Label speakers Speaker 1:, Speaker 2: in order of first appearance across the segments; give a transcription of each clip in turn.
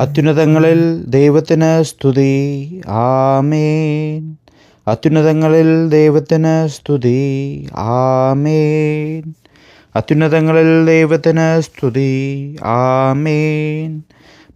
Speaker 1: അത്യുന്നതങ്ങളിൽ ദൈവത്തിന് സ്തുതി. ആമേൻ. അത്യുന്നതങ്ങളിൽ ദൈവത്തിന് സ്തുതി. ആമേൻ. അത്യുന്നതങ്ങളിൽ ദൈവത്തിന് സ്തുതി. ആമേൻ.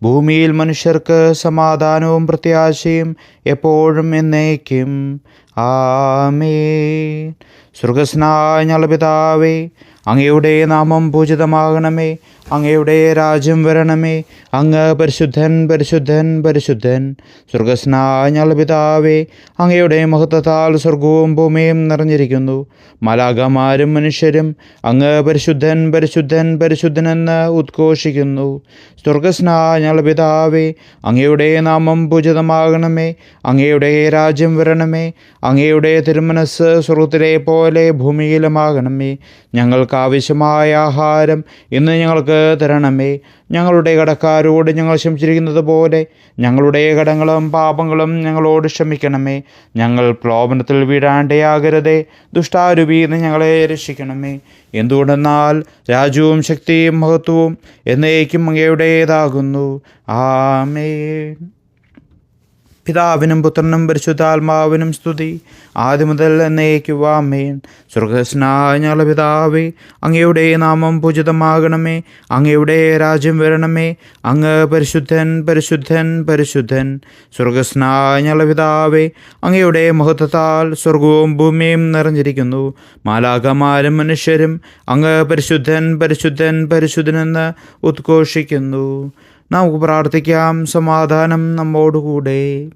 Speaker 1: ഭൂമിയിൽ മനുഷ്യർക്ക് സമാധാനവും പ്രത്യാശയും എപ്പോഴും എന്നേക്കും. ആമേൻ. സൃഗസ്നായ പിതാവേ അങ്ങയുടെ നാമം പൂജിതമാകണമേ. അങ്ങയുടെ രാജ്യം വരണമേ. അങ്ങ് പരിശുദ്ധൻ പരിശുദ്ധൻ പരിശുദ്ധൻ. സ്വർഗസ്നായ പിതാവേ അങ്ങയുടെ മഹത്വത്താൽ സ്വർഗവും ഭൂമിയും നിറഞ്ഞിരിക്കുന്നു. മലാകമാരും മനുഷ്യരും അങ്ങ് പരിശുദ്ധൻ പരിശുദ്ധൻ പരിശുദ്ധനെന്ന് ഉദ്ഘോഷിക്കുന്നു. സ്വർഗസ്നായ പിതാവേ അങ്ങയുടെ നാമം പൂജിതമാകണമേ. അങ്ങയുടെ രാജ്യം വരണമേ. അങ്ങയുടെ തിരുമനസ് സ്വർഗത്തിലെ പോലെ ഭൂമിയിലുമാകണമേ. ഞങ്ങൾക്ക് ആവശ്യമായ ആഹാരം ഇന്ന് ഞങ്ങൾക്ക് തരണമേ. ഞങ്ങളുടെ കടക്കാരോട് ഞങ്ങൾ ക്ഷമിച്ചിരിക്കുന്നത് പോലെ ഞങ്ങളുടെ കടങ്ങളും പാപങ്ങളും ഞങ്ങളോട് ക്ഷമിക്കണമേ. ഞങ്ങൾ പ്രലോഭനത്തിൽ വീഴാണ്ടയാകരുതേ. ദുഷ്ടാരൂപീന്ന് ഞങ്ങളെ രക്ഷിക്കണമേ. എന്തുകൊണ്ടെന്നാൽ രാജ്യവും ശക്തിയും മഹത്വവും എന്നേക്കും അങ്ങയുടേതാകുന്നു. ആമേൻ. പിതാവിനും പുത്രനും പരിശുദ്ധാത്മാവിനും സ്തുതി. ആദ്യം മുതൽ എന്നേക്കുവാമേൻ. സ്വർഗസ്നായ ഞങ്ങളുടെ പിതാവേ അങ്ങയുടെ നാമം പൂജിതമാകണമേ. അങ്ങയുടെ രാജ്യം വരണമേ. അങ്ങ് പരിശുദ്ധൻ പരിശുദ്ധൻ പരിശുദ്ധൻ. സ്വർഗസ്നായ ഞങ്ങളുടെ പിതാവേ അങ്ങയുടെ മഹത്വത്താൽ സ്വർഗവും ഭൂമിയും നിറഞ്ഞിരിക്കുന്നു. മാലാകമാരും മനുഷ്യരും അങ്ങ് പരിശുദ്ധൻ പരിശുദ്ധൻ പരിശുദ്ധനെന്ന് ഉദ്ഘോഷിക്കുന്നു. നമുക്ക് പ്രാർത്ഥിക്കാം. സമാധാനം നമ്മോടുകൂടെ.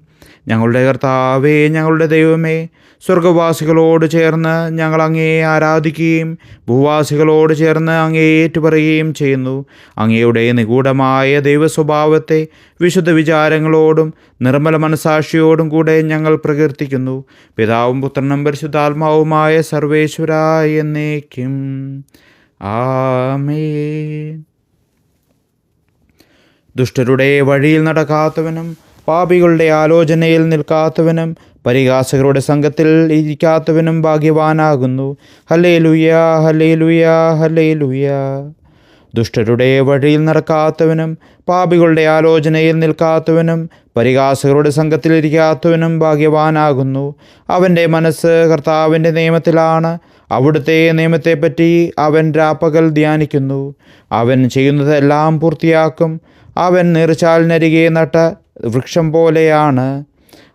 Speaker 1: ഞങ്ങളുടെ കർത്താവേ ഞങ്ങളുടെ ദൈവമേ സ്വർഗവാസികളോട് ചേർന്ന് ഞങ്ങൾ അങ്ങയെ ആരാധിക്കുകയും ഭൂവാസികളോട് ചേർന്ന് അങ്ങയെ ഏറ്റുപറയുകയും ചെയ്യുന്നു. അങ്ങയുടെ നിഗൂഢമായ ദൈവസ്വഭാവത്തെ വിശുദ്ധ വിചാരങ്ങളോടും നിർമ്മല മനസാക്ഷിയോടും കൂടെ ഞങ്ങൾ പ്രകീർത്തിക്കുന്നു. പിതാവും പുത്രനും പരിശുദ്ധാത്മാവുമായ സർവേശ്വരായ എന്നേക്കും. ആമേ ദുഷ്ടരുടെ വഴിയിൽ നടക്കാത്തവനും പാപികളുടെ ആലോചനയിൽ നിൽക്കാത്തവനും പരിഹാസകരുടെ സംഘത്തിൽ ഇരിക്കാത്തവനും ഭാഗ്യവാനാകുന്നു. ഹലേ ലുയാ ഹലേ ലുയാ ഹലേ ലുയാ ദുഷ്ടരുടെ വഴിയിൽ നടക്കാത്തവനും പാപികളുടെ ആലോചനയിൽ നിൽക്കാത്തവനും പരിഹാസകരുടെ സംഘത്തിലിരിക്കാത്തവനും ഭാഗ്യവാനാകുന്നു. അവന്റെ മനസ്സ് കർത്താവിന്റെ നിയമത്തിലാണ്. അവിടുത്തെ നിയമത്തെപ്പറ്റി അവൻ രാപ്പകൽ ധ്യാനിക്കുന്നു. അവൻ ചെയ്യുന്നതെല്ലാം പൂർത്തിയാക്കും. അവൻ നീർച്ചാലിനരികെ നട്ട വൃക്ഷം പോലെയാണ്.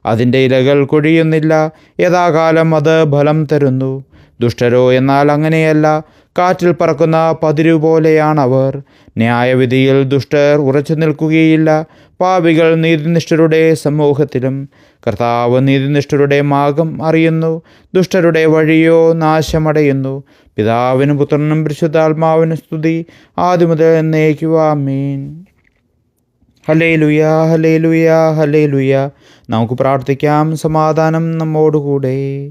Speaker 1: അതിന്റെ ഇലകൾ കൊഴിയുന്നില്ല. യഥാകാലം അത് ഫലം തരുന്നു. ദുഷ്ടരോ എന്നാൽ അങ്ങനെയല്ല. കാറ്റിൽ പറക്കുന്ന പതിരു പോലെയാണവർ. ന്യായവിധിയിൽ ദുഷ്ടർ ഉറച്ചു നിൽക്കുകയില്ല. പാപികൾ നീതിനിഷ്ഠരുടെ സമൂഹത്തിലും. കർത്താവ് നീതിനിഷ്ഠരുടെ മാർഗം അറിയുന്നു. ദുഷ്ടരുടെ വഴിയോ നാശമടയുന്നു. പിതാവിനും പുത്രനും പരിശുദ്ധാത്മാവിനും സ്തുതി. ആദ്യം മുതൽ എന്നേക്കുവാമീൻ ഹലേ ലുയാ ഹലേ ലുയാ ഹലേ ലുയാ നമുക്ക് പ്രാർത്ഥിക്കാം. സമാധാനം നമ്മോടുകൂടെ.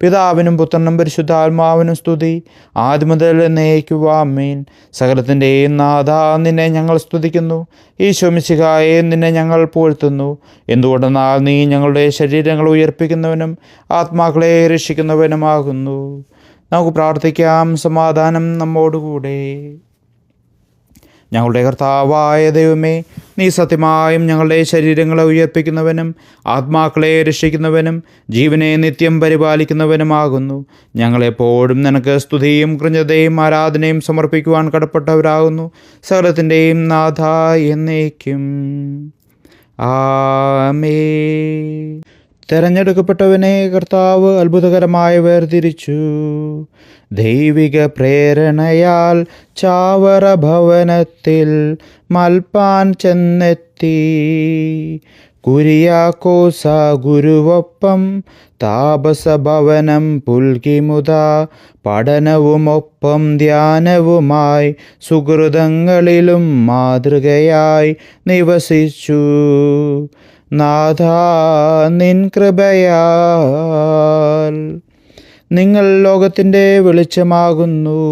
Speaker 1: പിതാവിനും പുത്രനും പരിശുദ്ധാത്മാവിനും സ്തുതി. ആദ്യമുതൽ എന്നേക്കുവാമീൻ സകലത്തിന്റെയും നാഥ നിന്നെ ഞങ്ങൾ സ്തുതിക്കുന്നു. ഈശോമിശിഹായെ നിന്നെ ഞങ്ങൾ പുകഴ്ത്തുന്നു. എന്തുകൊണ്ടെന്നാൽ നീ ഞങ്ങളുടെ ശരീരങ്ങൾ ഉയർപ്പിക്കുന്നവനും ആത്മാക്കളെ രക്ഷിക്കുന്നവനുമാകുന്നു. നമുക്ക് പ്രാർത്ഥിക്കാം. സമാധാനം നമ്മോടുകൂടെ. ഞങ്ങളുടെ കർത്താവായ ദൈവമേ നീ സത്യമായും ഞങ്ങളുടെ ശരീരങ്ങളെ ഉയർപ്പിക്കുന്നവനും ആത്മാക്കളെ രക്ഷിക്കുന്നവനും ജീവനെ നിത്യം പരിപാലിക്കുന്നവനുമാകുന്നു. ഞങ്ങളെപ്പോഴും നിനക്ക് സ്തുതിയും കൃഞ്ഞതയും ആരാധനയും സമർപ്പിക്കുവാൻ കടപ്പെട്ടവരാകുന്നു. സകലത്തിന്റെയും നാഥ എന്നേക്കും. ആമേ തെരഞ്ഞെടുക്കപ്പെട്ടവനെ കർത്താവ് അത്ഭുതകരമായി വേർതിരിച്ചു. ദൈവിക പ്രേരണയാൽ ചാവറ ഭവനത്തിൽ മൽപ്പാൻ ചെന്നെത്തി. കുരിയാക്കോസ ഗുരുവൊപ്പം താപസഭവനം പുൽകിമുത. പഠനവുമൊപ്പം ധ്യാനവുമായി സുഹൃതങ്ങളിലും മാതൃകയായി നിവസിച്ചു. നാഥ നിൻ കൃപയാൽ നിങ്ങൾ ലോകത്തിന്റെ വെളിച്ചമാകുന്നു.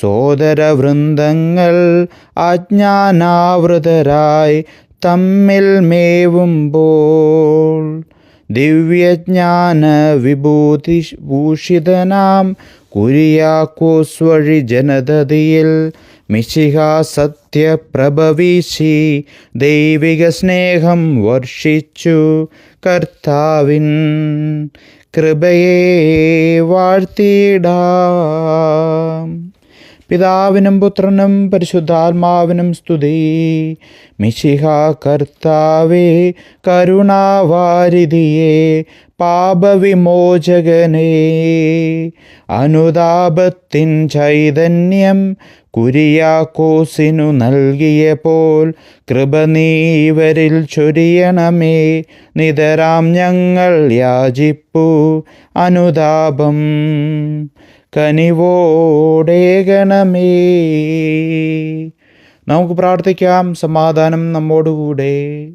Speaker 1: സോദരവൃന്ദങ്ങൾ അജ്ഞാനാവൃതരായി തമ്മിൽ മേവുമ്പോൾ ദിവ്യജ്ഞാന വിഭൂതി ഭൂഷിതനാം കുരിയാക്കോസ് വഴി ജനതതിയിൽ മിശിഹ സത്യപ്രഭവീശി. ദൈവിക സ്നേഹം വർഷിച്ചു കർത്താവിൻ കൃപയെ വാഴ്ത്തിയിടാം പിതാവിനും പുത്രനും പരിശുദ്ധാത്മാവിനും സ്തുതി. മിശിഹ കർത്താവേ കരുണാവാരിധിയെ പാപവിമോചകനേ. അനുതാപത്തിൻ ചൈതന്യം കുരിയാക്കോസിനു നൽകിയ പോൽ കൃപ നീവരിൽ ചൊരിയണമേ. നിതരാം ഞങ്ങൾ യാചിപ്പു അനുതാപം. കനിവോടേകണമേ നമുക്ക് പ്രാർത്ഥിക്കാം സമാധാനം നമ്മോടുകൂടെ.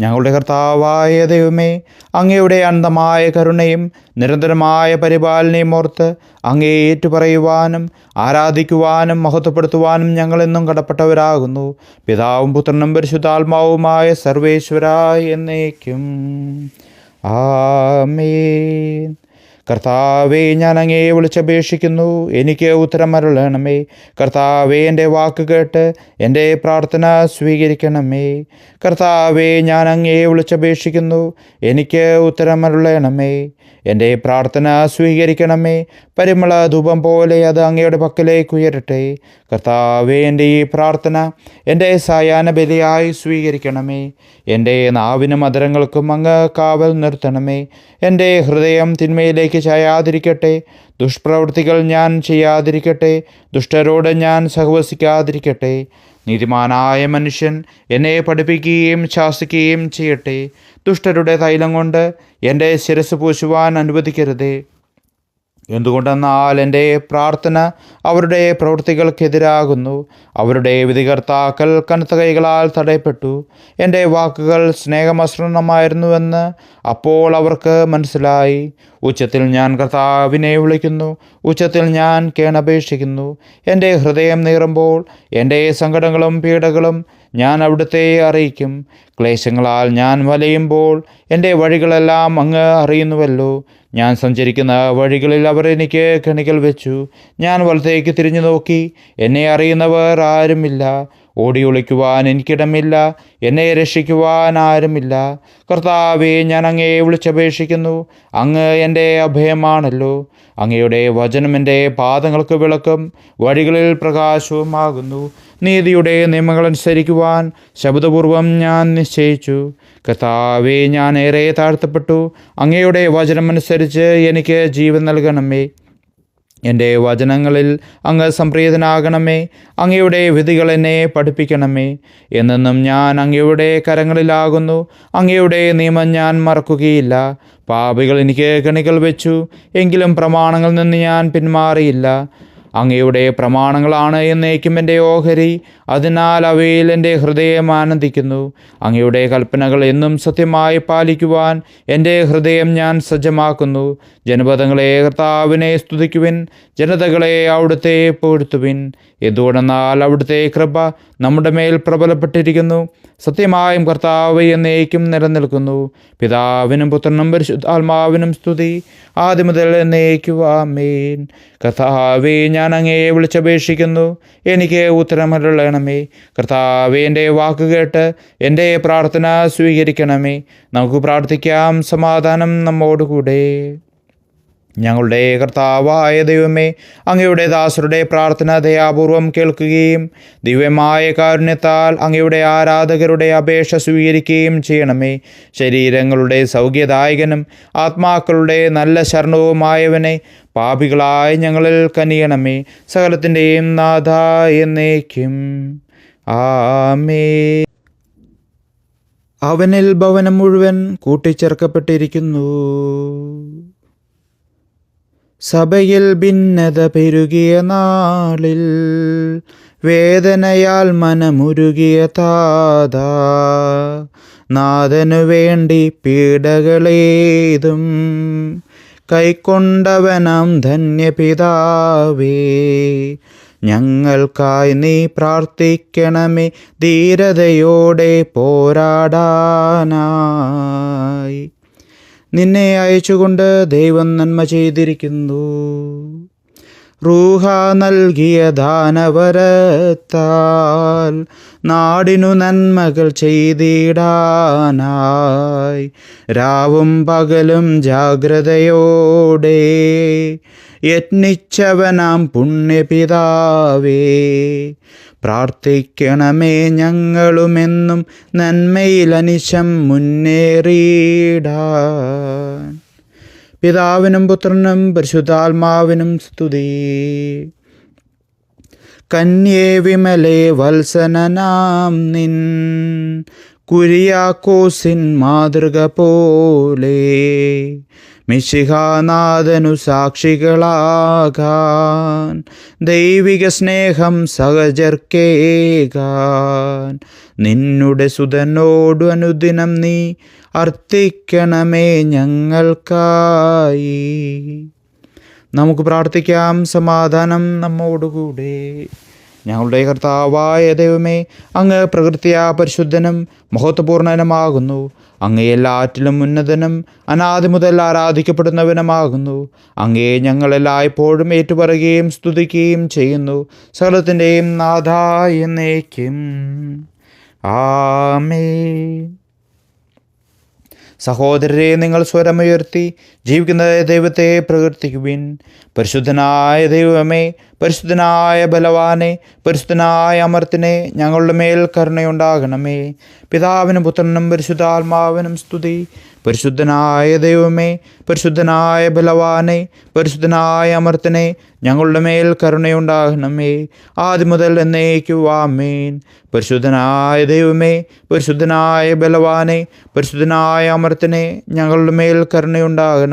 Speaker 1: ഞങ്ങളുടെ കർത്താവായ ദൈവമേ അങ്ങയുടെ അന്തമായ കരുണയും നിരന്തരമായ പരിപാലനയും ഓർത്ത് അങ്ങേ ഏറ്റുപറയുവാനും ആരാധിക്കുവാനും മഹത്വപ്പെടുത്തുവാനും ഞങ്ങളെന്നും കടപ്പെട്ടവരാകുന്നു. പിതാവും പുത്രനും പരിശുദ്ധാത്മാവുമായ സർവേശ്വരായ എന്നേക്കും. ആമേൻ. കർത്താവെ ഞാൻ അങ്ങേ വിളിച്ചപേക്ഷിക്കുന്നു. എനിക്ക് ഉത്തരം അരുളണമേ കർത്താവെ എന്റെ വാക്ക് കേട്ട് എന്റെ പ്രാർത്ഥന സ്വീകരിക്കണമേ. കർത്താവെ ഞാൻ അങ്ങേ വിളിച്ചപേക്ഷിക്കുന്നു. എനിക്ക് ഉത്തരം അരുളണമേ എന്റെ പ്രാർത്ഥന സ്വീകരിക്കണമേ. പരിമള ധൂപം പോലെ അത് അങ്ങയുടെ പക്കലേക്ക് ഉയരട്ടെ. കർത്താവെ എന്റെ ഈ പ്രാർത്ഥന എന്റെ സായാഹ്ന ബലിയായി സ്വീകരിക്കണമേ. എന്റെ നാവിനും മധുരങ്ങൾക്കും അങ്ങ് കാവൽ നിർത്തണമേ. എന്റെ ഹൃദയം തിന്മയിലേക്ക് ചായാതിരിക്കട്ടെ ദുഷ്പ്രവൃത്തികൾ ഞാൻ ചെയ്യാതിരിക്കട്ടെ. ദുഷ്ടരോട് ഞാൻ സഹവസിക്കാതിരിക്കട്ടെ. നീതിമാനായ മനുഷ്യൻ എന്നെ പഠിപ്പിക്കുകയും ശാസിക്കുകയും ചെയ്യട്ടെ. ദുഷ്ടരുടെ തൈലം കൊണ്ട് എന്റെ ശിരസ് പൂശുവാൻ അനുവദിക്കരുതേ. എന്തുകൊണ്ടെന്നാൽ എന്റെ പ്രാർത്ഥന അവരുടെ പ്രവൃത്തികൾക്കെതിരാകുന്നു. അവരുടെ വിധികർത്താക്കൾ കനത്ത കൈകളാൽ തടയപ്പെട്ടു. എന്റെ വാക്കുകൾ സ്നേഹമസൃണമായിരുന്നുവെന്ന് അപ്പോൾ അവർക്ക് മനസ്സിലായി. ഉച്ചത്തിൽ ഞാൻ കർത്താവിനെ വിളിക്കുന്നു. ഉച്ചത്തിൽ ഞാൻ കേണപേക്ഷിക്കുന്നു. എന്റെ ഹൃദയം നീറുമ്പോൾ എന്റെ സങ്കടങ്ങളും പീഡകളും ഞാൻ അവിടുത്തെ അറിയിക്കും. ക്ലേശങ്ങളാൽ ഞാൻ വലയുമ്പോൾ എന്റെ വഴികളെല്ലാം അങ്ങ് അറിയുന്നുവല്ലോ. ഞാൻ സഞ്ചരിക്കുന്ന വഴികളിൽ അവർ എനിക്ക് കണികൾ വെച്ചു. ഞാൻ വലത്തേക്ക് തിരിഞ്ഞു നോക്കി. എന്നെ അറിയുന്നവർ ആരുമില്ല. ഓടി ഒളിക്കുവാൻ എനിക്കിടമില്ല. എന്നെ രക്ഷിക്കുവാൻ ആരുമില്ല. കർത്താവെ ഞാൻ അങ്ങേ വിളിച്ചപേക്ഷിക്കുന്നു. അങ്ങ് എന്റെ അഭയമാണല്ലോ. അങ്ങയുടെ വചനം എന്റെ പാദങ്ങൾക്ക് വിളക്കും. വഴികളിൽ പ്രകാശവുമാകുന്നു. നീതിയുടെ നിയമങ്ങൾ അനുസരിക്കുവാൻ ശബ്ദപൂർവം ഞാൻ നിശ്ചയിച്ചു. കർത്താവെ ഞാൻ ഏറെ താഴ്ത്തപ്പെട്ടു. അങ്ങയുടെ വചനമനുസരിച്ച് എനിക്ക് ജീവൻ നൽകണമേ. എന്റെ വചനങ്ങളിൽ അങ്ങ് സംപ്രീതനാകണമേ. അങ്ങയുടെ വിധികൾ എന്നെ പഠിപ്പിക്കണമേ. എന്നെന്നും ഞാൻ അങ്ങയുടെ കരങ്ങളിലാകുന്നു. അങ്ങയുടെ നിയമം ഞാൻ മറക്കുകയില്ല. പാപികൾ എനിക്ക് കണികൾ വെച്ചു. എങ്കിലും പ്രമാണങ്ങളിൽ നിന്ന് ഞാൻ പിന്മാറിയില്ല. അങ്ങയുടെ പ്രമാണങ്ങളാണ് എന്നേക്കും എന്റെ ഓഹരി. അതിനാൽ അവയിൽ എന്റെ ഹൃദയം ആനന്ദിക്കുന്നു. അങ്ങയുടെ കൽപ്പനകൾ എന്നും സത്യമായി പാലിക്കുവാൻ എന്റെ ഹൃദയം ഞാൻ സജ്ജമാക്കുന്നു. ജനപദങ്ങളെ കർത്താവിനെ സ്തുതിക്കുവിൻ ജനതകളെ അവിടുത്തെ പൊഴുത്തുവിൻ എന്തുകൊണ്ടെന്നാൽ അവിടുത്തെ കൃപ നമ്മുടെ മേൽ പ്രബലപ്പെട്ടിരിക്കുന്നു. സത്യമായും കർത്താവ് എന്നേക്കും നിലനിൽക്കുന്നു. പിതാവിനും പുത്രനും പരിശുദ്ധാത്മാവിനും സ്തുതി. ആദ്യം മുതൽ എന്നേക്കുവാമേൻ കർത്താവെ ഞാൻ അങ്ങയെ വിളിച്ചപേക്ഷിക്കുന്നു. എനിക്ക് ഉത്തരമരുളണമേ. കർത്താവെ എന്റെ വാക്ക് കേട്ട് എന്റെ പ്രാർത്ഥന സ്വീകരിക്കണമേ. നമുക്ക് പ്രാർത്ഥിക്കാം. സമാധാനം നമ്മോടുകൂടെ. ഞങ്ങളുടെ കർത്താവായ ദൈവമേ അങ്ങയുടെ ദാസരുടെ പ്രാർത്ഥന ദയാപൂർവം കേൾക്കുകയും ദിവ്യമായ കാരുണ്യത്താൽ അങ്ങയുടെ ആരാധകരുടെ അപേക്ഷ സ്വീകരിക്കുകയും ചെയ്യണമേ. ശരീരങ്ങളുടെ സൗഖ്യദായകനും ആത്മാക്കളുടെ നല്ല ശരണവുമായവനെ പാപികളായ ഞങ്ങളിൽ കനിയണമേ. സകലത്തിന്റെയും നാഥ എന്നേക്കും. ആമേ അവനിൽ ഭവനം മുഴുവൻ കൂട്ടിച്ചേർക്കപ്പെട്ടിരിക്കുന്നു. സഭയിൽ ഭിന്നത പെരുകിയ നാളിൽ വേദനയാൽ മനമുരുകിയ താത. നാഥനു വേണ്ടി പീഡകളേതും കൈക്കൊണ്ടവനാം ധന്യപിതാവേ. ഞങ്ങൾക്കായി നീ പ്രാർത്ഥിക്കണമേ ധീരതയോടെ പോരാടാനായി. നിന്നെ അയച്ചുകൊണ്ട് ദൈവം നന്മ ചെയ്തിരിക്കുന്നു. റൂഹ നൽകിയ ദാനവരത്താൽ നാടിനു നന്മകൾ ചെയ്തിടാനായി. രാവും പകലും ജാഗ്രതയോടെ യത്നിച്ചവനാം പുണ്യപിതാവേ പ്രാർത്ഥിക്കണമേ ഞങ്ങളുമെന്നും നന്മയിലനിശം മുന്നേറിയിടാൻ. പിതാവിനും പുത്രനും പരിശുദ്ധാത്മാവിനും സ്തുതി. കന്യേ വിമലേ വത്സനനാം നിൻ കുരിയാക്കോസിൻ മാതൃക പോലെ. മിശിഹാനാഥനു സാക്ഷികളാകാൻ. ദൈവിക സ്നേഹം സഹചർക്കേകാൻ നിന്നുടെ സുതനോടു അനുദിനം നീ അർത്ഥിക്കണമേ ഞങ്ങൾക്കായി. നമുക്ക് പ്രാർത്ഥിക്കാം സമാധാനം നമ്മോടുകൂടെ. ഞങ്ങളുടെ കർത്താവായ ദൈവമേ അങ്ങ് പ്രകൃതിയാ പരിശുദ്ധനും മഹത്വപൂർണനുമാകുന്നു. അങ്ങേ എല്ലാറ്റിലും ഉന്നതനും അനാദി മുതൽ ആരാധിക്കപ്പെടുന്നവനുമാകുന്നു. അങ്ങേ ഞങ്ങളെല്ലായ്പ്പോഴും ഏറ്റുപറയുകയും സ്തുതിക്കുകയും ചെയ്യുന്നു. സകലത്തിന്റെയും നാഥായ എന്നേക്കും. ആമേ സഹോദരരെ നിങ്ങൾ സ്വരമുയർത്തി ജീവിക്കുന്ന ദൈവത്തെ പ്രകീർത്തിക്കുവിൻ. പരിശുദ്ധനായ ദൈവമേ പരിശുദ്ധനായ ബലവാനെ പരിശുദ്ധനായ അമർത്തിനെ ഞങ്ങളുടെ മേൽ കരുണയുണ്ടാകണമേ. പിതാവിനും പുത്രനും പരിശുദ്ധാത്മാവിനും സ്തുതി. പരിശുദ്ധനായ ദൈവമേ പരിശുദ്ധനായ ബലവാനെ പരിശുദ്ധനായ അമർത്തിനെ ഞങ്ങളുടെ മേൽ കരുണയുണ്ടാകണമേ. ആദ്യം മുതൽ എന്നേക്കുവാമേൻ പരിശുദ്ധനായ ദൈവമേ പരിശുദ്ധനായ ബലവാനെ പരിശുദ്ധനായ അമർത്തിനെ ഞങ്ങളുടെ മേൽ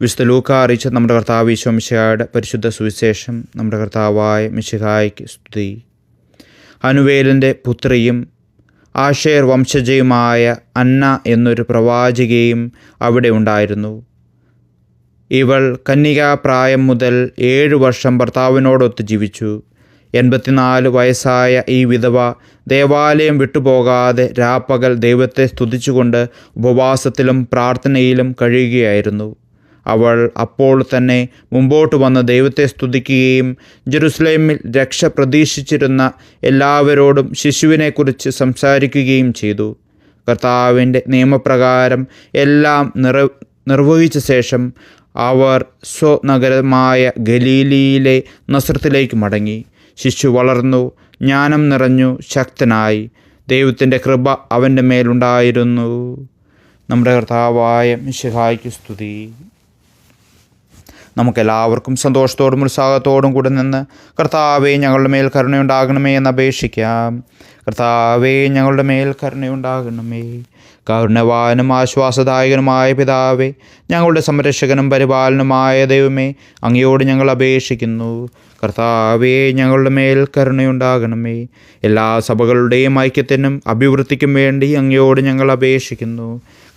Speaker 1: വിശുദ്ധ ലൂക്ക അറിയിച്ച നമ്മുടെ കർത്താവ് ഈശോമിശയുടെ പരിശുദ്ധ സുവിശേഷം നമ്മുടെ കർത്താവായ മിശിഹായ്ക്ക് സ്തുതി. അനുവേലിന്റെ പുത്രിയും ആഷേർ വംശജയുമായ അന്ന എന്നൊരു പ്രവാചികയും അവിടെ ഉണ്ടായിരുന്നു. ഇവൾ കന്യകാപ്രായം മുതൽ ഏഴു വർഷം ഭർത്താവിനോടൊത്ത് ജീവിച്ചു. എൺപത്തിനാല് വയസ്സായ ഈ വിധവ ദേവാലയം വിട്ടുപോകാതെ രാപ്പകൽ ദൈവത്തെ സ്തുതിച്ചുകൊണ്ട് ഉപവാസത്തിലും പ്രാർത്ഥനയിലും കഴിയുകയായിരുന്നു. അവൾ അപ്പോൾ തന്നെ മുമ്പോട്ട് വന്ന് ദൈവത്തെ സ്തുതിക്കുകയും ജെറുസലേമിൽ രക്ഷ പ്രതീക്ഷിച്ചിരുന്ന എല്ലാവരോടും ശിശുവിനെക്കുറിച്ച് സംസാരിക്കുകയും ചെയ്തു. കർത്താവിന്റെ നിയമപ്രകാരം എല്ലാം നിറ നിർവഹിച്ച ശേഷം അവർ സ്വനഗരമായ ഗലീലിയിലെ നസ്രത്തിലേക്ക് മടങ്ങി. ശിശു വളർന്നു ജ്ഞാനം നിറഞ്ഞു ശക്തനായി. ദൈവത്തിന്റെ കൃപ അവന്റെ മേലുണ്ടായിരുന്നു. നമ്മുടെ കർത്താവായ മിശിഹായ്ക്ക് സ്തുതി. നമുക്കെല്ലാവർക്കും സന്തോഷത്തോടും ഉത്സാഹത്തോടും കൂടെ നിന്ന് കർത്താവെ ഞങ്ങളുടെ മേൽ കരുണയുണ്ടാകണമേ എന്ന് അപേക്ഷിക്കാം. കർത്താവെ ഞങ്ങളുടെ മേൽ കരുണയുണ്ടാകണമേ. കരുണവാനും ആശ്വാസദായകനുമായ പിതാവേ ഞങ്ങളുടെ സംരക്ഷകനും പരിപാലനുമായ ദൈവമേ അങ്ങയോട് ഞങ്ങൾ അപേക്ഷിക്കുന്നു. കർത്താവേ ഞങ്ങളുടെ മേൽ കരുണയുണ്ടാകണമേ. എല്ലാ സഭകളുടെയും ഐക്യത്തിനും അഭിവൃദ്ധിക്കും വേണ്ടി അങ്ങയോട് ഞങ്ങൾ അപേക്ഷിക്കുന്നു.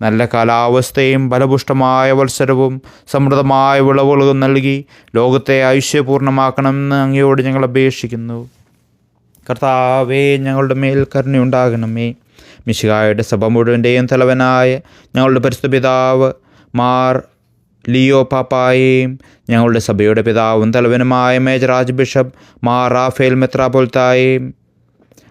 Speaker 1: നല്ല കാലാവസ്ഥയും ഫലപുഷ്ടമായ വത്സരവും സമൃദ്ധമായ വിളവുകളും നൽകി ലോകത്തെ ഐശ്വര്യപൂർണമാക്കണമെന്ന് അങ്ങയോട് ഞങ്ങൾ അപേക്ഷിക്കുന്നു. കർത്താവേ ഞങ്ങളുടെ മേൽ കരുണയുണ്ടാകണമേ. മിശികായുടെ സഭ മുഴുവന്റെയും തലവനായ ഞങ്ങളുടെ പരിശുദ്ധ പിതാവ് മാർ ലിയോ പാപ്പായെയും ഞങ്ങളുടെ സഭയുടെ പിതാവും തലവനുമായ മേജർ ആർച്ച് ബിഷപ്പ് മാർ റാഫേൽ മെത്രാപൊൽത്തായെയും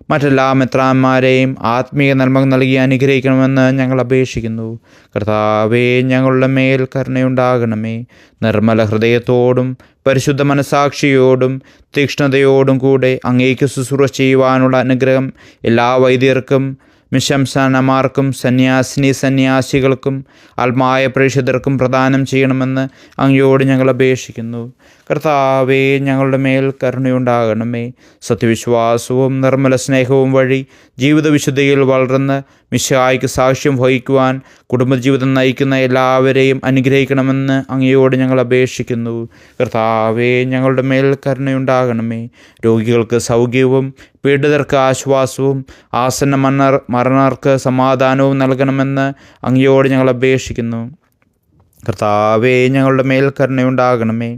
Speaker 1: മറ്റെല്ലാ മെത്രാന്മാരെയും ആത്മീയ നന്മ നൽകി അനുഗ്രഹിക്കണമെന്ന് ഞങ്ങൾ അപേക്ഷിക്കുന്നു. കർത്താവേ ഞങ്ങളുടെ മേൽ കരുണയുണ്ടാകണമേ. നിർമ്മല ഹൃദയത്തോടും പരിശുദ്ധ മനസാക്ഷിയോടും തീക്ഷ്ണതയോടും കൂടെ അങ്ങേക്ക് ശുശ്രൂഷ ചെയ്യുവാനുള്ള അനുഗ്രഹം എല്ലാ വൈദ്യർക്കും മിശംസനമാർക്കും സന്യാസിനി സന്യാസികൾക്കും ആത്മായ പ്രേക്ഷിതർക്കും പ്രദാനം ചെയ്യണമെന്ന് അങ്ങയോട് ഞങ്ങൾ അപേക്ഷിക്കുന്നു. കർത്താവേ ഞങ്ങളുടെ മേൽ കരുണയുണ്ടാകണമേ. സത്യവിശ്വാസവും നിർമ്മല സ്നേഹവും വഴി ജീവിതവിശുദ്ധിയിൽ വളർന്ന് മിശായിക്ക് സാക്ഷ്യം വഹിക്കുവാൻ കുടുംബജീവിതം നയിക്കുന്ന എല്ലാവരെയും അനുഗ്രഹിക്കണമെന്ന് അങ്ങയോട് ഞങ്ങൾ അപേക്ഷിക്കുന്നു. കർത്താവേ ഞങ്ങളുടെ മേൽ കരുണയുണ്ടാകണമേ. രോഗികൾക്ക് സൗഖ്യവും പീഡിതർക്ക് ആശ്വാസവും ആസന്ന മരണർ മരണർക്ക് സമാധാനവും നൽകണമെന്ന് അങ്ങയോട് ഞങ്ങൾ അപേക്ഷിക്കുന്നു. കർത്താവേ ഞങ്ങളുടെ മേൽ കരുണയുണ്ടാകണമേ.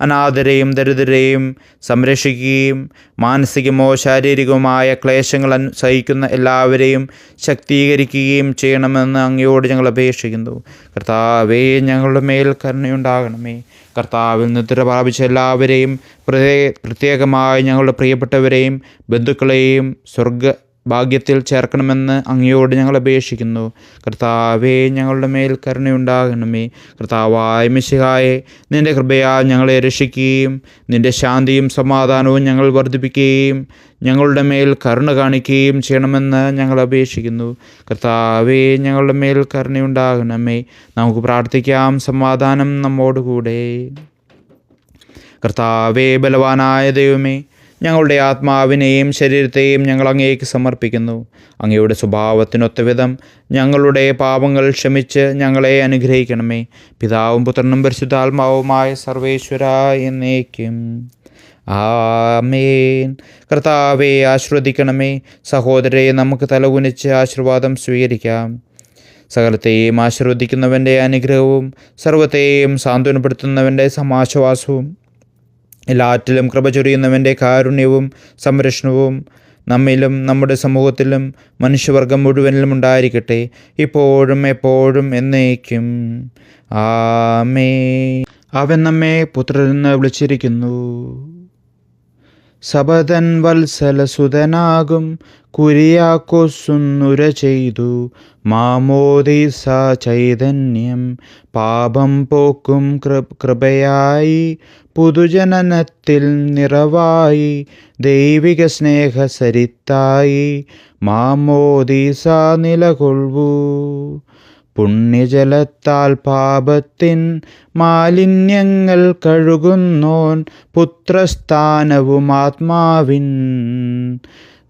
Speaker 1: അനാഥരെയും ദരിദ്രരെയും സംരക്ഷിക്കുകയും മാനസികമോ ശാരീരികവുമായ ക്ലേശങ്ങൾ സഹിക്കുന്ന എല്ലാവരെയും ശക്തീകരിക്കുകയും ചെയ്യണമെന്ന് അങ്ങയോട് ഞങ്ങൾ അപേക്ഷിക്കുന്നു. കർത്താവേ ഞങ്ങളുടെ മേൽ കരുണയുണ്ടാകണമേ. കർത്താവിൽ നിദ്ര പ്രാപിച്ച എല്ലാവരെയും പ്രത്യേക പ്രത്യേകമായി ഞങ്ങളുടെ പ്രിയപ്പെട്ടവരെയും ബന്ധുക്കളെയും സ്വർഗ ഭാഗ്യത്തിൽ ചേർക്കണമെന്ന് അങ്ങയോട് ഞങ്ങൾ അപേക്ഷിക്കുന്നു. കർത്താവേ ഞങ്ങളുടെ മേൽ കരുണയുണ്ടാകണമേ. കർത്താവായ മിശിഹായെ നിന്റെ കൃപയാൽ ഞങ്ങളെ രക്ഷിക്കുകയും നിന്റെ ശാന്തിയും സമാധാനവും ഞങ്ങൾ വർദ്ധിപ്പിക്കുകയും ഞങ്ങളുടെ മേൽ കരുണ കാണിക്കുകയും ചെയ്യണമെന്ന് ഞങ്ങൾ അപേക്ഷിക്കുന്നു. കർത്താവേ ഞങ്ങളുടെ മേൽ കരുണയുണ്ടാകണമേ. നമുക്ക് പ്രാർത്ഥിക്കാം സമാധാനം നമ്മോടുകൂടെ. കർത്താവേ ബലവാനായ ദൈവമേ ഞങ്ങളുടെ ആത്മാവിനെയും ശരീരത്തെയും ഞങ്ങൾ അങ്ങേക്ക് സമർപ്പിക്കുന്നു. അങ്ങയുടെ സ്വഭാവത്തിനൊത്തവിധം ഞങ്ങളുടെ പാപങ്ങൾ ക്ഷമിച്ച് ഞങ്ങളെ അനുഗ്രഹിക്കണമേ. പിതാവും പുത്രനും പരിശുദ്ധാത്മാവുമായ സർവേശ്വര എന്നേക്കും. ആമേൻ. കർത്താവെ ആശ്രവദിക്കണമേ സഹോദരെ നമുക്ക് തലകുനിച്ച് ആശീർവാദം സ്വീകരിക്കാം. സകലത്തെയും ആശീർവദിക്കുന്നവന്റെ അനുഗ്രഹവും സർവത്തെയും സാന്ത്വനപ്പെടുത്തുന്നവന്റെ സമാശ്വാസവും എല്ലാറ്റിലും കൃപ ചൊരിയുന്നവന്റെ കാരുണ്യവും സംരക്ഷണവും നമ്മിലും നമ്മുടെ സമൂഹത്തിലും മനുഷ്യവർഗം മുഴുവനിലും ഉണ്ടായിരിക്കട്ടെ. ഇപ്പോഴും എപ്പോഴും എന്നേക്കും. ആമേ അവൻ നമ്മെ പുത്രനെന്ന് വിളിച്ചിരിക്കുന്നു. സബതൻ വത്സലസുതനാകും കുരിയാക്കൊസുന്നുര ചെയ്തു. മാമോദീസ ചൈതന്യം പാപം പോക്കും കൃപയായി പുതുജനനത്തിൽ നിറവായി ദൈവിക സ്നേഹസരിത്തായി മാമോദീസ നിലകൊള്ളൂ. പുണ്യജലത്താൽ പാപത്തിൻ മാലിന്യങ്ങൾ കഴുകുന്നോൻ പുത്രസ്ഥാനവും ആത്മാവിൻ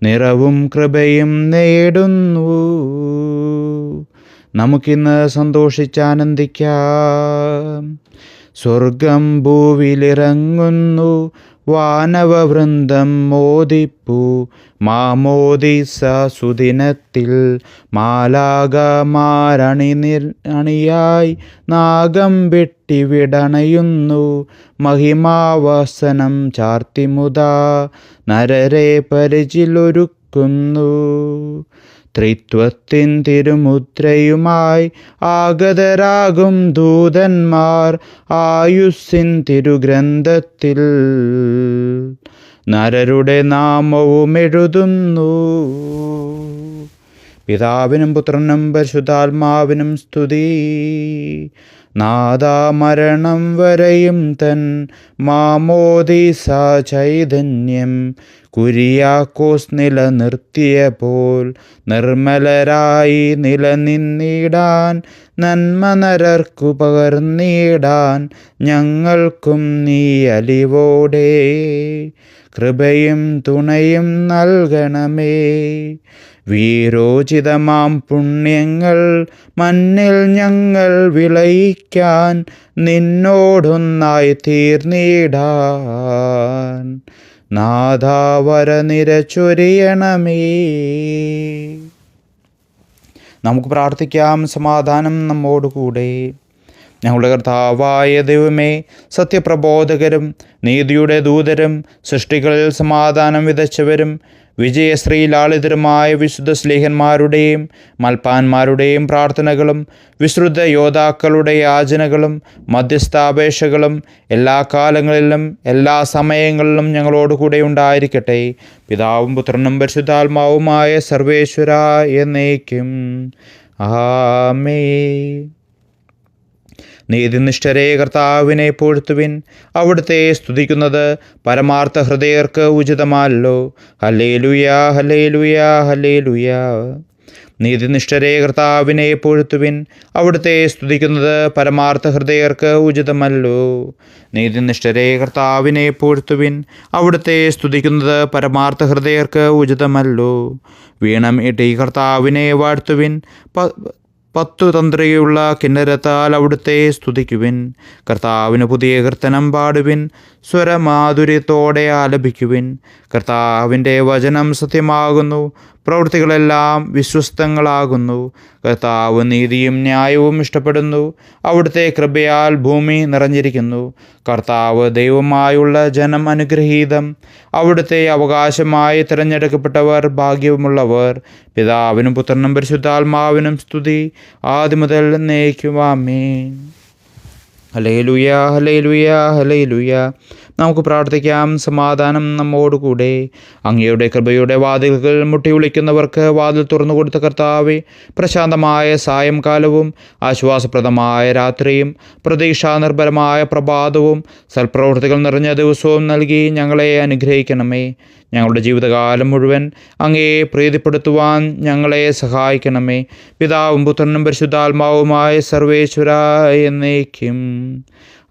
Speaker 1: നിറവും കൃപയും നേടുന്നു. നമുക്കിന്ന് സന്തോഷിച്ചാനന്ദിക്കാം സ്വർഗം ഭൂവിലിറങ്ങുന്നു. വാനവവൃന്ദം മോദിപ്പൂ. മാമോദിസ സുദിനത്തിൽ മാലാകമാരണി അണിയായി നാഗം വെട്ടിവിടണയുന്നു. മഹിമാവാസനം ചാർത്തിമുദാ നരരെ പരിചിലൊരുക്കുന്നു. ത്രിത്വത്തിൻ തിരുമുദ്രയുമായി ആഗതരാകും ദൂതന്മാർ ആയുസ്സിൻ തിരുഗ്രന്ഥത്തിൽ. നരരുടെ നാമവും എഴുതുന്നു. പിതാവിനും പുത്രനും പരിശുദ്ധാത്മാവിനും സ്തുതി. നാദാമരണം വരെയും തൻ മാമോദീസ ചൈതന്യം കുരിയാക്കോസ് നിലനിർത്തിയ പോൽ നിർമ്മലരായി നിലനിന്നിടാൻ നന്മ നരർക്കു പകർന്നിടാൻ ഞങ്ങൾക്കും നീ അലിവോടെ. കൃപയും തുണയും നൽകണമേ. വീരോചിതമാം പുണ്യങ്ങൾ മണ്ണിൽ ഞങ്ങൾ വിളയിക്കാൻ നിന്നോടൊന്നായി തീർന്നിടാൻ. നാദാവര നിരച്ചൊരിയണമേ നമുക്ക് പ്രാർത്ഥിക്കാം സമാധാനം നമ്മോടുകൂടെ. ഞങ്ങളുടെ കർത്താവായ ദൈവമേ സത്യപ്രബോധകരും നീതിയുടെ ദൂതരും സൃഷ്ടികളിൽ സമാധാനം വിതച്ചവരും വിജയശ്രീ ലാളിതരുമായ വിശുദ്ധ സ്ലേഹന്മാരുടെയും മൽപ്പാന്മാരുടെയും പ്രാർത്ഥനകളും വിശ്രുത യോദ്ധാക്കളുടെ യാചനകളും മധ്യസ്ഥാപേക്ഷകളും എല്ലാ കാലങ്ങളിലും എല്ലാ സമയങ്ങളിലും ഞങ്ങളോടുകൂടെ ഉണ്ടായിരിക്കട്ടെ. പിതാവും പുത്രനും പരിശുദ്ധാത്മാവുമായ സർവേശ്വര എന്നേക്കും. ആമേ നീതിനിഷ്ഠരെ കർത്താവിനെ പൊഴുത്തുവിൻ. അവിടുത്തെ സ്തുതിക്കുന്നത് പരമാർത്ഥ ഹൃദയർക്ക് ഉചിതമല്ലോ. ഹലേ ലുയാ ഹലേ ലുയാ ഹലേ ലുയാ നീതിനിഷ്ഠരെ കർത്താവിനെ പൊഴുത്തുവിൻ. അവിടുത്തെ സ്തുതിക്കുന്നത് പരമാർത്ഥ ഹൃദയർക്ക് ഉചിതമല്ലോ. നീതിനിഷ്ഠരെ കർത്താവിനെ പൊഴുത്തുവിൻ. അവിടുത്തെ സ്തുതിക്കുന്നത് പരമാർത്ഥ ഹൃദയർക്ക് ഉചിതമല്ലോ. വീണം ഇട്ടി കർത്താവിനെ വാഴ്ത്തുവിൻ. പത്തു തന്ത്രിയുള്ള കിന്നരത്താൽ അവിടുത്തെ സ്തുതിക്കുവിൻ. കർത്താവിന് പുതിയ കീർത്തനം പാടുവിൻ. സ്വരമാധുര്യത്തോടെ ആലപിക്കുവിൻ. കർത്താവിന്റെ വചനം സത്യമാകുന്നു. പ്രവൃത്തികളെല്ലാം വിശ്വസ്തങ്ങളാകുന്നു. കർത്താവ് നീതിയും ന്യായവും ഇഷ്ടപ്പെടുന്നു. അവിടുത്തെ കൃപയാൽ ഭൂമി നിറഞ്ഞിരിക്കുന്നു. കർത്താവ് ദൈവമായുള്ള ജനം അനുഗ്രഹീതം. അവിടുത്തെ അവകാശമായി തിരഞ്ഞെടുക്കപ്പെട്ടവർ ഭാഗ്യമുള്ളവർ. പിതാവിനും പുത്രനും പരിശുദ്ധാത്മാവിനും സ്തുതി. ആദ്യ മുതൽ നയിക്കുവാമേ ഹലേലുയ ഹലേലുയ ഹലേലുയ നമുക്ക് പ്രാർത്ഥിക്കാം. സമാധാനം നമ്മോടുകൂടെ. അങ്ങയുടെ കൃപയുടെ വാതിലുകൾ മുട്ടി വിളിക്കുന്നവർക്ക് വാതിൽ തുറന്നു കൊടുത്ത കർത്താവെ പ്രശാന്തമായ സായംകാലവും ആശ്വാസപ്രദമായ രാത്രിയും പ്രതീക്ഷാനിർഭരമായ പ്രഭാതവും സൽപ്രവൃത്തികൾ നിറഞ്ഞ ദിവസവും നൽകി ഞങ്ങളെ അനുഗ്രഹിക്കണമേ. ഞങ്ങളുടെ ജീവിതകാലം മുഴുവൻ അങ്ങയെ പ്രീതിപ്പെടുത്തുവാൻ ഞങ്ങളെ സഹായിക്കണമേ. പിതാവും പുത്രനും പരിശുദ്ധാത്മാവുമായ സർവേശ്വര എന്നേക്കും.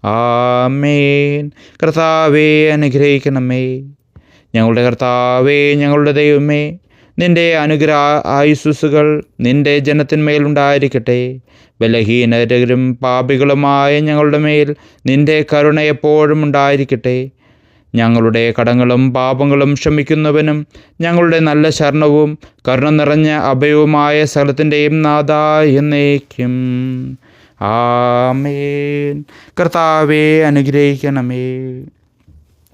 Speaker 1: ആമേൻ. കർത്താവേ അനുഗ്രഹിക്കണമേ. ഞങ്ങളുടെ കർത്താവേ ഞങ്ങളുടെ ദൈവമേ നിന്റെ അനുഗ്രഹ ആയുസ്സുകൾ നിന്റെ ജനത്തിന്മേലുണ്ടായിരിക്കട്ടെ ബലഹീനരും പാപികളുമായ ഞങ്ങളുടെ മേൽ നിന്റെ കരുണ എപ്പോഴും ഉണ്ടായിരിക്കട്ടെ. ഞങ്ങളുടെ കടങ്ങളും പാപങ്ങളും ക്ഷമിക്കുന്നവനും ഞങ്ങളുടെ നല്ല ശരണവും കരുണ നിറഞ്ഞ അഭയവുമായ സ്ഥലത്തിന്റെയും നാഥ എന്നേക്കും. ആമേൻ. കർത്താവെ അനുഗ്രഹിക്കണമേ.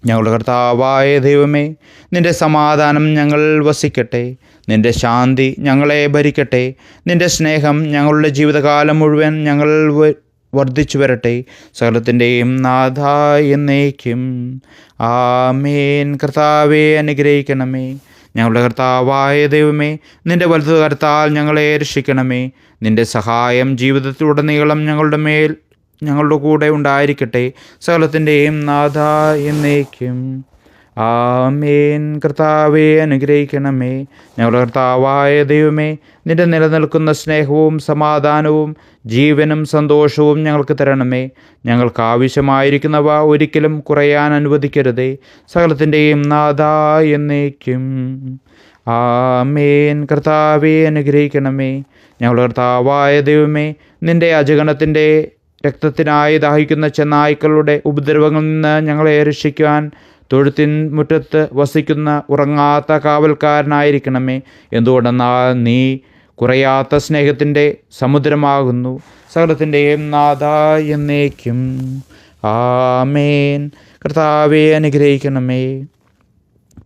Speaker 1: ഞങ്ങളുടെ കർത്താവായ ദൈവമേ നിന്റെ സമാധാനം ഞങ്ങൾ വസിക്കട്ടെ. നിന്റെ ശാന്തി ഞങ്ങളെ ഭരിക്കട്ടെ. നിന്റെ സ്നേഹം ഞങ്ങളുടെ ജീവിതകാലം മുഴുവൻ ഞങ്ങൾ വർദ്ധിച്ചു വരട്ടെ. സകലത്തിന്റെയും നാഥ എന്നേക്കും. ആമേൻ. കർത്താവെ അനുഗ്രഹിക്കണമേ. ഞങ്ങളുടെ കർത്താവായ ദൈവമേ നിന്റെ വലുത് കർത്താൽ ഞങ്ങളെ രക്ഷിക്കണമേ. നിന്റെ സഹായം ജീവിതത്തിലുടനീളം ഞങ്ങളുടെ മേൽ ഞങ്ങളുടെ കൂടെ ഉണ്ടായിരിക്കട്ടെ. സകലത്തിന്റെയും നാഥ എന്നേക്കും. ആമേൻ. കർത്താവെ അനുഗ്രഹിക്കണമേ. ഞങ്ങളുടെ കർത്താവായ ദൈവമേ നിന്റെ നിലനിൽക്കുന്ന സ്നേഹവും സമാധാനവും ജീവനും സന്തോഷവും ഞങ്ങൾക്ക് തരണമേ. ഞങ്ങൾക്ക് ആവശ്യമായിരിക്കുന്നവ ഒരിക്കലും കുറയാൻ അനുവദിക്കരുതേ. സകലത്തിന്റെയും നാഥ എന്നേക്കും. ആമേൻ. കർത്താവെ അനുഗ്രഹിക്കണമേ. ഞങ്ങളുടെ കർത്താവായ ദൈവമേ നിന്റെ അജഗണത്തിന്റെ രക്തത്തിനായി ദാഹിക്കുന്ന ചെന്നായ്ക്കളുടെ ഉപദ്രവങ്ങളിൽ നിന്ന് ഞങ്ങളെ രക്ഷിക്കുവാൻ തൊഴുത്തിൻ മുറ്റത്ത് വസിക്കുന്ന ഉറങ്ങാത്ത കാവൽക്കാരനായിരിക്കണമേ. എന്തുകൊണ്ടെന്നാൽ നീ കുറയാത്ത സ്നേഹത്തിന്റെ സമുദ്രമാകുന്നു. സകലത്തിന്റെയും നാഥ എന്നേക്കും. ആമേൻ. കർത്താവെ അനുഗ്രഹിക്കണമേ.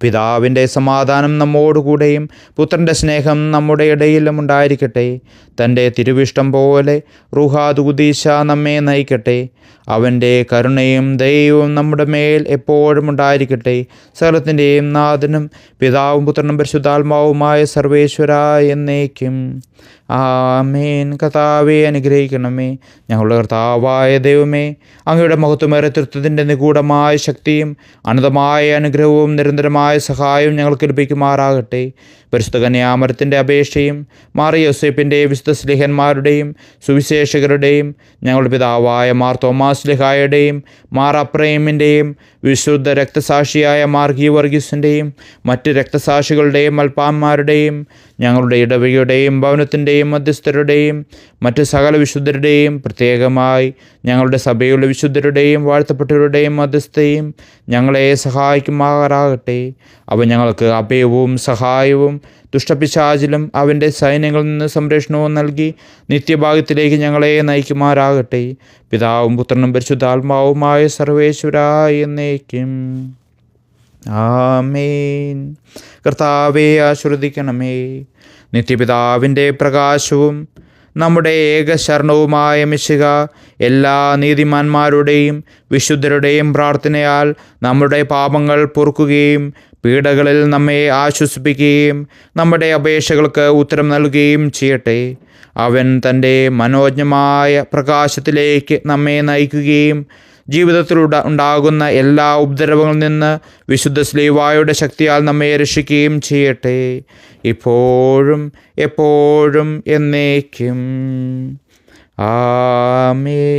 Speaker 1: പിതാവിന്റെ സമാധാനം നമ്മോടുകൂടെയും പുത്രന്റെ സ്നേഹം നമ്മുടെ ഇടയിലും ഉണ്ടായിരിക്കട്ടെ. തന്റെ തിരുവിഷ്ടം പോലെ റുഹാദുദീശ നമ്മെ നയിക്കട്ടെ. അവന്റെ കരുണയും ദൈവവും നമ്മുടെ മേൽ എപ്പോഴും ഉണ്ടായിരിക്കട്ടെ. സകലത്തിന്റെയും നാഥനും പിതാവും പുത്രനും പരിശുദ്ധാത്മാവുമായ സർവേശ്വര എന്നേക്കും. ആമേൻ. കർത്താവേ അനുഗ്രഹിക്കണമേ. ഞങ്ങളുടെ കർത്താവായ ദൈവമേ അങ്ങയുടെ മഹത്വമേറെ തൃത്വത്തിന്റെ നിഗൂഢമായ ശക്തിയും അനന്തമായ അനുഗ്രഹവും നിരന്തരമായ സഹായവും ഞങ്ങൾക്ക് ലഭിക്കുമാറാകട്ടെ. പരിശുദ്ധ കന്യാമരത്തിന്റെ അപേക്ഷയും മാറി യോസേപ്പിന്റെ വിശുദ്ധ സ്ലിഹന്മാരുടെയും സുവിശേഷകരുടെയും ഞങ്ങളുടെ പിതാവായ മാർ തോമാസ് ലിഹായുടെയും മാർ അപ്രേമിന്റെയും വിശുദ്ധ രക്തസാക്ഷിയായ മാർ ഗീ വർഗീസിന്റെയും മറ്റ് രക്തസാക്ഷികളുടെയും അൽപ്പാന്മാരുടെയും ഞങ്ങളുടെ ഇടവകയുടെയും ഭവനത്തിന്റെയും മധ്യസ്ഥരുടെയും മറ്റ് സകല വിശുദ്ധരുടെയും പ്രത്യേകമായി ഞങ്ങളുടെ സഭയുള്ള വിശുദ്ധരുടെയും വാഴ്ത്തപ്പെട്ടവരുടെയും മധ്യസ്ഥയും ഞങ്ങളെ സഹായിക്കുമാറാകട്ടെ. അവ ഞങ്ങൾക്ക് അഭയവും സഹായവും ദുഷ്ടപിശാചിലും അവന്റെ സൈന്യങ്ങളിൽ നിന്ന് സംരക്ഷണവും നൽകി നിത്യഭാഗത്തിലേക്ക് ഞങ്ങളെ നയിക്കുമാറാകട്ടെ. പിതാവും പുത്രനും പരിശുദ്ധാത്മാവുമായ സർവേശ്വരായി എന്നേക്കും. ആമേൻ. കർത്താവെ ആശ്രദിക്കണമേ നിത്യപിതാവിന്റെ പ്രകാശവും നമ്മുടെ ഏകശരണവുമായ മിശിക എല്ലാ നീതിമാന്മാരുടെയും വിശുദ്ധരുടെയും പ്രാർത്ഥനയാൽ നമ്മുടെ പാപങ്ങൾ പൊറുക്കുകയും പീഡകളിൽ നമ്മെ ആശ്വസിപ്പിക്കുകയും നമ്മുടെ അപേക്ഷകൾക്ക് ഉത്തരം നൽകുകയും ചെയ്യട്ടെ. അവൻ തന്റെ മനോജ്ഞമായ പ്രകാശത്തിലേക്ക് നമ്മെ നയിക്കുകയും ജീവിതത്തിൽ ഉണ്ട- ഉണ്ടാകുന്ന എല്ലാ ഉപദ്രവങ്ങളിൽ നിന്ന് വിശുദ്ധ സ്ലീവായുടെ ശക്തിയാൽ നമ്മെ രക്ഷിക്കുകയും ചെയ്യട്ടെ. ഇപ്പോഴും എപ്പോഴും എന്നേക്കും. ആമേ